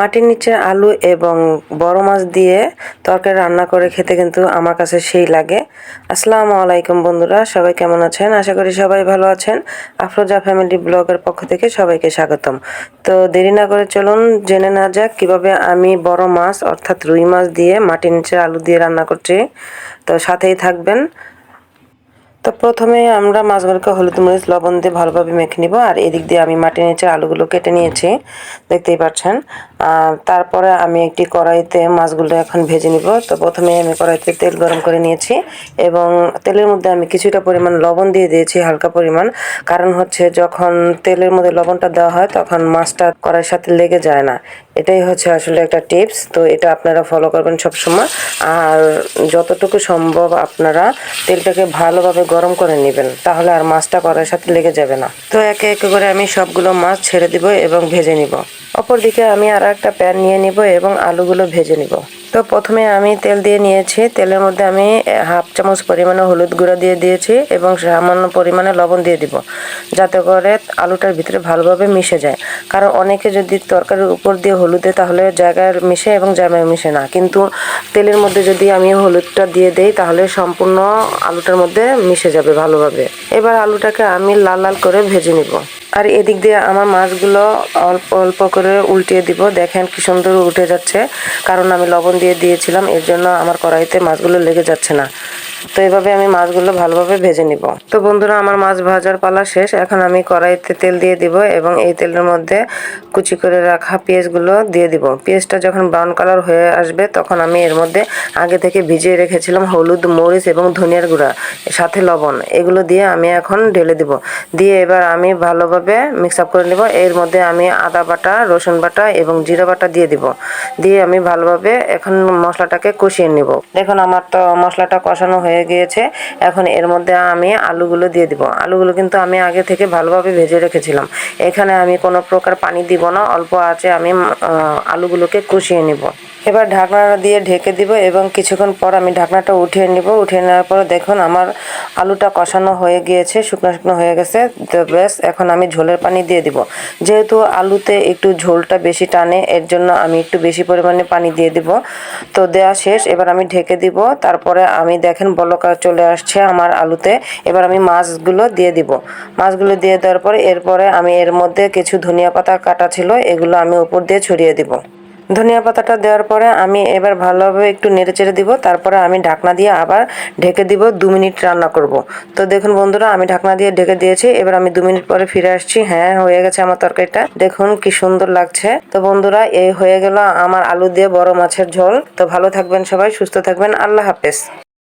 মাটির নিচে আলু এবং বড় মাছ দিয়ে তরকারি রান্না করে খেতে কিন্তু আমার কাছে সেই লাগে। আসসালামু আলাইকুম বন্ধুরা, সবাই কেমন আছেন? আশা করি সবাই ভালো আছেন। আফরোজা ফ্যামিলি ব্লগের পক্ষ থেকে সবাইকে স্বাগতম। তো দেরি না করে চলুন, জেনে না যাক কীভাবে আমি বড় মাছ অর্থাৎ রুই মাছ দিয়ে মাটির নিচে আলু দিয়ে রান্না করছি। তো সাথেই থাকবেন। তো প্রথমে আমরা মাছগুলোকে হলুদ মরিচ, লবণ দিয়ে ভালোভাবে মেখে নিব। আর এদিক দিয়ে আমি মাটির নিচে আলুগুলো কেটে নিয়েছি, দেখতেই পাচ্ছেন। তারপরে আমি একটি কড়াইতে মাছগুলো এখন ভেজে নিব। তো প্রথমে আমি কড়াইতে তেল গরম করে নিয়েছি এবং তেলের মধ্যে আমি কিছুটা পরিমাণ লবণ দিয়ে দিয়েছি, হালকা পরিমাণ। কারণ হচ্ছে যখন তেলের মধ্যে লবণটা দেওয়া হয়, তখন মাছটা কড়াইয়ের সাথে লেগে যায় না। এটাই হচ্ছে আসলে একটা টিপস। তো এটা আপনারা ফলো করবেন সবসময়। আর যতটুকু সম্ভব আপনারা তেলটাকে ভালোভাবে গরম করে নেবেন, তাহলে আর মাছটা কড়াইয়ের সাথে লেগে যাবে না। তো একে একে করে আমি সবগুলো মাছ ছেড়ে দিব এবং ভেজে নিব। অপরদিকে আমি আর একটা প্যান নিয়ে নিব এবং আলুগুলো ভেজে নিব। তো প্রথমে আমি তেল দিয়ে নিয়েছি, তেলের মধ্যে আমি হাফ চামচ পরিমাণে হলুদ গুঁড়ো দিয়ে দিয়েছি এবং সামান্য পরিমাণে লবণ দিয়ে দিব, যাতে করে আলুটার ভিতরে ভালোভাবে মিশে যায়। কারণ অনেকে যদি তরকারির উপর দিয়ে হলুদে তাহলে জায়গায় মিশে এবং জায়গায় মিশে না, কিন্তু তেলের মধ্যে যদি আমি হলুদটা দিয়ে দেই, তাহলে সম্পূর্ণ আলুটার মধ্যে মিশে যাবে ভালোভাবে। এবার আলুটাকে আমি লাল লাল করে ভেজে নিব। আর এদিক দিয়ে আমার মাছগুলো অল্প অল্প করে উল্টিয়ে দিব। দেখেন কি সুন্দর উঠে যাচ্ছে। কারণ আমি লবণ দিয়ে দিয়েছিলাম, এর জন্য আমার কড়াইতে মাছগুলো লেগে যাচ্ছে না। তো এভাবে আমি মাছগুলো ভালোভাবে ভেজে নিব। তো বন্ধুরা, আমার মাছ ভাজার পালা শেষ। এখন আমি কড়াইতে তেল দিয়ে দিব এবং এই তেলের মধ্যে কুচি করে রাখা পেঁয়াজগুলো দিয়ে দিব। পেঁয়াজটা যখন ব্রাউন কালার হয়ে আসবে, তখন আমি এর মধ্যে আগে থেকে ভিজিয়ে রেখেছিলাম হলুদ, মরিচ এবং ধনিয়ার গুঁড়া, সাথে লবণ। এগুলো দিয়ে আমি এখন ঢেলে দিব। দিয়ে এবার আমি ভালোভাবে মিক্স আপ করে নেব। এর মধ্যে আমি আদা বাটা, রসুন বাটা এবং জিরা বাটা দিয়ে দিব। দিয়ে আমি ভালোভাবে এখন মশলাটাকে কষিয়ে নিব। দেখুন, আমার তো মশলাটা কষানো হয়ে গিয়েছে। এখন এর মধ্যে আমি আলুগুলো দিয়ে দিব। আলুগুলো কিন্তু আমি আগে থেকে ভালোভাবে ভেজে রেখেছিলাম। এখানে আমি কোনো প্রকার পানি দিব না। অল্প আছে, আমি আলুগুলোকে কষিয়ে নিব। এবার ঢাকনা দিয়ে ঢেকে দিব এবং কিছুক্ষণ পর আমি ঢাকনাটা উঠিয়ে নিব। উঠিয়ে নেওয়ার পর দেখুন আমার আলুটা কষানো হয়ে গিয়েছে, শুকনো শুকনো হয়ে গেছে। ব্যাস, এখন আমি ঝোলের পানি দিয়ে দিব। যেহেতু আলুতে একটু ঝোলটা বেশি টানে, এর জন্য আমি একটু বেশি পরিমাণে পানি দিয়ে দিব। তো দেওয়া শেষ। এবার আমি ঢেকে দিব। তারপরে আমি দেখেন বলকা চলে আসছে আমার আলুতে। এবার আমি মাছগুলো দিয়ে দিব। মাছগুলো দিয়ে দেওয়ার পরে এরপরে আমি এর মধ্যে কিছু ধনিয়া পাতা কাটা ছিল, এগুলো আমি উপর দিয়ে ছড়িয়ে দিব। ধনিয়া পাতাটা দেওয়ার পরে আমি এবার ভালোভাবে একটু নেড়ে চেড়ে দিব, তারপরে আমি ঢাকনা দিয়ে আবার ঢেকে দিব, দু মিনিট রান্না করব। তো দেখুন বন্ধুরা, আমি ঢাকনা দিয়ে ঢেকে দিয়েছি, এবার আমি দু মিনিট পরে ফিরে আসছি। হ্যাঁ হয়ে গেছে আমার তরকারিটা। দেখুন কি সুন্দর লাগছে। তো বন্ধুরা, এই হয়ে গেল আমার আলু দিয়ে বড় মাছের ঝোল। তো ভালো থাকবেন সবাই, সুস্থ থাকবেন। আল্লাহ হাফেজ।